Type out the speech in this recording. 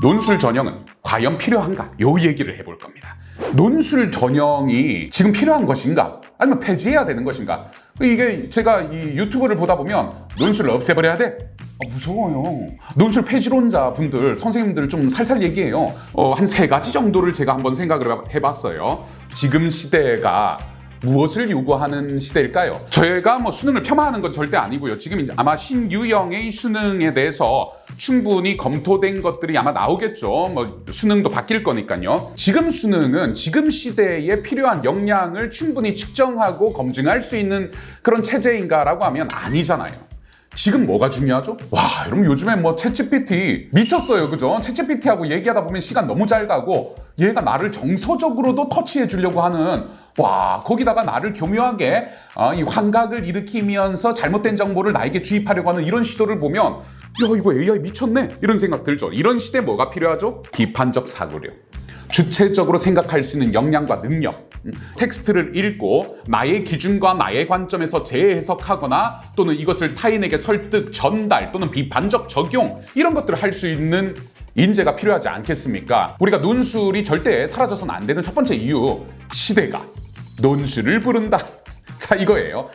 논술 전형은 과연 필요한가? 요 얘기를 해볼 겁니다. 논술 전형이 지금 필요한 것인가? 아니면 폐지해야 되는 것인가? 이게 제가 이 유튜브를 보다 보면 논술을 없애버려야 돼? 아, 무서워요. 논술 폐지론자 분들, 선생님들 좀 살살 얘기해요. 어, 한 세 가지 정도를 제가 한번 생각을 해봤어요. 지금 시대가 무엇을 요구하는 시대일까요? 저희가 뭐 수능을 폄하하는 건 절대 아니고요. 지금 이제 아마 신유형의 수능에 대해서 충분히 검토된 것들이 아마 나오겠죠. 뭐 수능도 바뀔 거니까요. 지금 수능은 지금 시대에 필요한 역량을 충분히 측정하고 검증할 수 있는 그런 체제인가라고 하면 아니잖아요. 지금 뭐가 중요하죠? 와, 여러분 요즘에 뭐 챗GPT 미쳤어요, 그죠? 챗GPT하고 얘기하다 보면 시간 너무 잘 가고 얘가 나를 정서적으로도 터치해 주려고 하는 와, 거기다가 나를 교묘하게 아, 이 환각을 일으키면서 잘못된 정보를 나에게 주입하려고 하는 이런 시도를 보면 야, 이거 AI 미쳤네 이런 생각 들죠. 이런 시대 뭐가 필요하죠? 비판적 사고력. 주체적으로 생각할 수 있는 역량과 능력, 음, 텍스트를 읽고 나의 기준과 나의 관점에서 재해석하거나 또는 이것을 타인에게 설득, 전달 또는 비판적 적용 이런 것들을 할 수 있는 인재가 필요하지 않겠습니까? 우리가 논술이 절대 사라져서는 안 되는 첫 번째 이유 시대가 논술을 부른다. 자 이거예요.